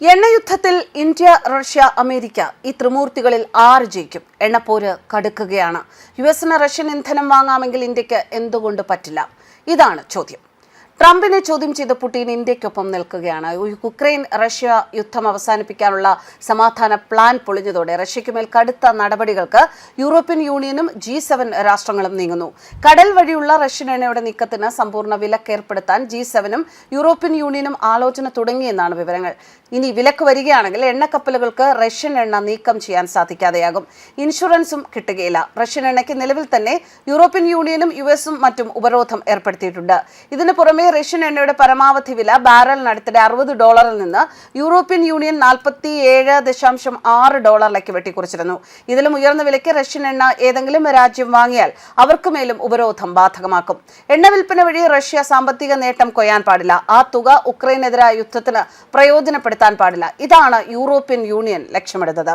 എണ്ണയുദ്ധത്തിൽ India Russia America ഈ ത്രിമൂർത്തികളിൽ ആറ് ജയിക്കും? എണ്ണപ്പോര് കടുക്കുകയാണ്. യു എസിന് റഷ്യൻ ഇന്ധനം വാങ്ങാമെങ്കിൽ ഇന്ത്യയ്ക്ക് എന്തുകൊണ്ട് പറ്റില്ല? ഇതാണ് ചോദ്യം. ട്രംപിനെ ചോദ്യം ചെയ്ത് പുടിൻ ഇന്ത്യക്കൊപ്പം നിൽക്കുകയാണ്. ഉക്രൈൻ റഷ്യ യുദ്ധം അവസാനിപ്പിക്കാനുള്ള സമാധാന പ്ലാൻ പൊളിഞ്ഞതോടെ റഷ്യയ്ക്ക് മേൽ കടുത്ത നടപടികൾക്ക് യൂറോപ്യൻ യൂണിയനും ജി സെവൻ രാഷ്ട്രങ്ങളും നീങ്ങുന്നു. കടൽ വഴിയുള്ള റഷ്യൻ എണ്ണയുടെ നീക്കത്തിന് സമ്പൂർണ വിലക്കേർപ്പെടുത്താൻ ജി സെവനും യൂറോപ്യൻ യൂണിയനും ആലോചന തുടങ്ങിയെന്നാണ് വിവരങ്ങൾ. ഇനി വിലക്ക് വരികയാണെങ്കിൽ എണ്ണക്കപ്പലുകൾക്ക് റഷ്യൻ എണ്ണ നീക്കം ചെയ്യാൻ സാധിക്കാതെയാകും. ഇൻഷുറൻസും കിട്ടുകയില്ല. റഷ്യൻ എണ്ണയ്ക്ക് നിലവിൽ തന്നെ യൂറോപ്യൻ യൂണിയനും യു എസും മറ്റും ഉപരോധം ഏർപ്പെടുത്തിയിട്ടുണ്ട്. ഇതിനു പുറമെ റഷ്യൻ എണ്ണയുടെ പരമാവധി വില ബാരലിനടുത്തിടെ അറുപത് ഡോളറിൽ നിന്ന് യൂറോപ്യൻ യൂണിയൻ നാൽപ്പത്തി ഏഴ് ദശാംശം ആറ് ഡോളറിലേക്ക് വെട്ടിക്കുറിച്ചിരുന്നു. ഇതിലും ഉയർന്ന വിലയ്ക്ക് റഷ്യൻ എണ്ണ ഏതെങ്കിലും രാജ്യം വാങ്ങിയാൽ അവർക്ക് മേലും ഉപരോധം ബാധകമാക്കും. എണ്ണ വിൽപ്പന വഴി റഷ്യ സാമ്പത്തിക നേട്ടം കൊയ്യാൻ പാടില്ല. ആ തുക ഉക്രൈനെതിരായ യുദ്ധത്തിന് പ്രയോജനപ്പെടുത്താൻ പാടില്ല. ഇതാണ് യൂറോപ്യൻ യൂണിയൻ ലക്ഷ്യമിടുന്നത്.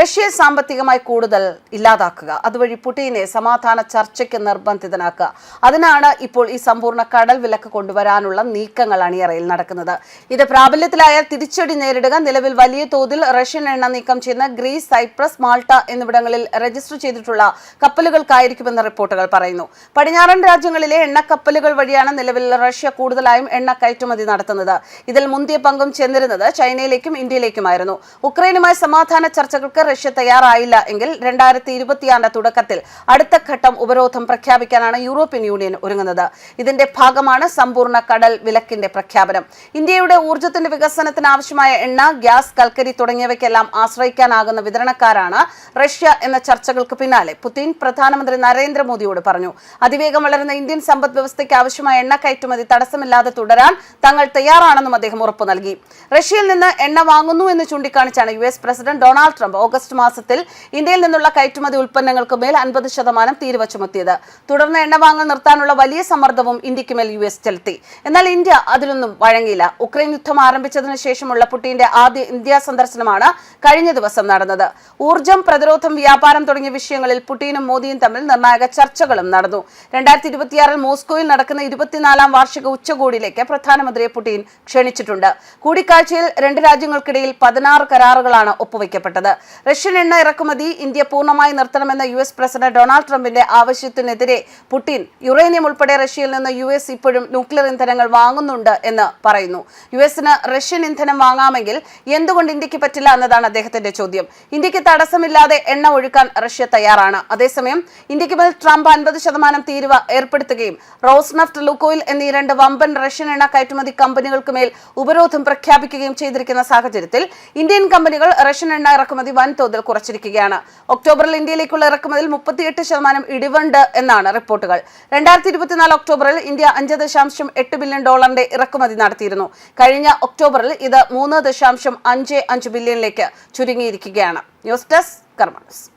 റഷ്യയെ സാമ്പത്തികമായി കൂടുതൽ ഇല്ലാതാക്കുക. അതുവഴി പുടിനെ സമാധാന ചർച്ചയ്ക്ക് നിർബന്ധിതനാക്കുക. അതിനാണ് ഇപ്പോൾ ഈ സമ്പൂർണ കടൽ വിലക്ക് കൊണ്ടുവരാനുള്ള നീക്കങ്ങൾ അണിയറയിൽ നടക്കുന്നത്. ഇത് പ്രാബല്യത്തിലായാൽ തിരിച്ചടി നേരിടുക. നിലവിൽ വലിയ തോതിൽ റഷ്യൻ എണ്ണ നീക്കം ചെയ്യുന്ന ഗ്രീസ് സൈപ്രസ് മാൾട്ട എന്നിവിടങ്ങളിൽ രജിസ്റ്റർ ചെയ്തിട്ടുള്ള കപ്പലുകൾക്കായിരിക്കുമെന്ന് റിപ്പോർട്ടുകൾ പറയുന്നു. പടിഞ്ഞാറൻ രാജ്യങ്ങളിലെ എണ്ണക്കപ്പലുകൾ വഴിയാണ് നിലവിൽ റഷ്യ കൂടുതലായും എണ്ണ കയറ്റുമതി നടത്തുന്നത്. ഇതിൽ മുന്തിയ പങ്കും ചെന്നിരുന്നത് ചൈനയിലേക്കും ഇന്ത്യയിലേക്കുമായിരുന്നു. ഉക്രൈനുമായി സമാധാന ചർച്ചകൾക്ക് റഷ്യ തയ്യാറായില്ല എങ്കിൽ രണ്ടായിരത്തി ഇരുപത്തിയാറിന്റെ തുടക്കത്തിൽ അടുത്ത ഘട്ടം ഉപരോധം പ്രഖ്യാപിക്കാനാണ് യൂറോപ്യൻ യൂണിയൻ ഒരുങ്ങുന്നത്. ഇതിന്റെ ഭാഗമാണ് സമ്പൂർണ കടൽ വിലക്കിന്റെ പ്രഖ്യാപനം. ഇന്ത്യയുടെ ഊർജത്തിന്റെ വികസനത്തിന് ആവശ്യമായ എണ്ണ ഗ്യാസ് കൽക്കരി തുടങ്ങിയവയ്ക്കെല്ലാം ആശ്രയിക്കാനാകുന്ന വിതരണക്കാരാണ് റഷ്യ എന്ന ചർച്ചകൾക്ക് പിന്നാലെ. പുതിൻ പ്രധാനമന്ത്രി നരേന്ദ്രമോദിയോട് പറഞ്ഞു അതിവേഗം വളരുന്ന ഇന്ത്യൻ സമ്പദ് വ്യവസ്ഥയ്ക്ക് ആവശ്യമായ എണ്ണ കയറ്റുമതി തടസ്സമില്ലാതെ തുടരാൻ തങ്ങൾ തയ്യാറാണെന്നും അദ്ദേഹം ഉറപ്പു നൽകി റഷ്യയിൽ നിന്ന് എണ്ണ വാങ്ങുന്നു എന്ന് ചൂണ്ടിക്കാണിച്ചാണ് U president Donald Trump August മാസത്തിൽ ഇന്ത്യയിൽ നിന്നുള്ള കയറ്റുമതി ഉൽപ്പന്നങ്ങൾക്ക് മേൽ അൻപത് ശതമാനം തീരുവ ചുമത്തിയത്. തുടർന്ന് എണ്ണ വാങ്ങൽ നിർത്താനുള്ള വലിയ സമ്മർദ്ദവും ഇന്ത്യയ്ക്ക് മേൽ യു എസ് ചെലുത്തി. എന്നാൽ ഇന്ത്യ അതിലൊന്നും വഴങ്ങിയില്ല. ഉക്രൈൻ യുദ്ധം ആരംഭിച്ചതിന് ശേഷമുള്ള പുട്ടിന്റെ ആദ്യ ഇന്ത്യ സന്ദർശനമാണ് കഴിഞ്ഞ ദിവസം നടന്നത്. ഊർജം പ്രതിരോധം വ്യാപാരം തുടങ്ങിയ വിഷയങ്ങളിൽ പുടിനും മോദിയും തമ്മിൽ നിർണായക ചർച്ചകളും നടന്നു. രണ്ടായിരത്തി ഇരുപത്തിയാറിൽ മോസ്കോയിൽ നടക്കുന്ന ഇരുപത്തിനാലാം വാർഷിക ഉച്ചകോടിയിലേക്ക് പ്രധാനമന്ത്രിയെ പുടിൻ ക്ഷണിച്ചിട്ടുണ്ട്. കൂടിക്കാഴ്ചയിൽ രണ്ട് രാജ്യങ്ങൾക്കിടയിൽ പതിനാറ് കരാറുകളാണ് ഒപ്പുവയ്ക്കപ്പെട്ടത് റഷ്യൻ എണ്ണ ഇറക്കുമതി ഇന്ത്യ പൂർണമായി നിർത്തണമെന്ന യു എസ് പ്രസിഡന്റ് ഡൊണാൾഡ് ട്രംപിന്റെ ആവശ്യത്തിനെതിരെ പുടിൻ യുറേനിയം ഉൾപ്പെടെ റഷ്യയിൽ നിന്ന് യു എസ് ഇപ്പോഴും ന്യൂക്ലിയർ ഇന്ധനങ്ങൾ വാങ്ങുന്നുണ്ട് എന്ന് പറയുന്നു. യു എസിന് റഷ്യൻ ഇന്ധനം വാങ്ങാമെങ്കിൽ എന്തുകൊണ്ട് ഇന്ത്യയ്ക്ക് പറ്റില്ല എന്നതാണ് അദ്ദേഹത്തിന്റെ ചോദ്യം. ഇന്ത്യയ്ക്ക് തടസ്സമില്ലാതെ എണ്ണ ഒഴുക്കാൻ റഷ്യ തയ്യാറാണ്. അതേസമയം ഇന്ത്യയ്ക്ക് മേൽ ട്രംപ് അൻപത് ശതമാനം തീരുവ ഏർപ്പെടുത്തുകയും റോസ്നഫ്റ്റ് ലുക്കോയിൽ എന്നീ രണ്ട് വമ്പൻ റഷ്യൻ എണ്ണ കയറ്റുമതി കമ്പനികൾക്ക് മേൽ ഉപരോധം പ്രഖ്യാപിക്കുകയും ചെയ്തിരിക്കുന്ന സാഹചര്യത്തിൽ ഇന്ത്യൻ കമ്പനികൾ റഷ്യൻ എണ്ണ ഇറക്കുമതി വൻതോതിൽ കുറച്ചിരിക്കുകയാണ്. ഒക്ടോബറിൽ ഇന്ത്യയിലേക്കുള്ള ഇറക്കുമതിയിൽ മുപ്പത്തിയെട്ട് ശതമാനം ഇടിവുണ്ട് എന്നാണ് റിപ്പോർട്ടുകൾ. രണ്ടായിരത്തി ഇരുപത്തിനാല് ഒക്ടോബറിൽ ഇന്ത്യ അഞ്ച് ദശാംശം എട്ട് ബില്യൺ ഡോളറിന്റെ ഇറക്കുമതി നടത്തിയിരുന്നു. കഴിഞ്ഞ ഒക്ടോബറിൽ ഇത് മൂന്ന് ദശാംശം അഞ്ച് അഞ്ച് ബില്യണിലേക്ക് ചുരുങ്ങിയിരിക്കുകയാണ്. News desk കർമ്മസ്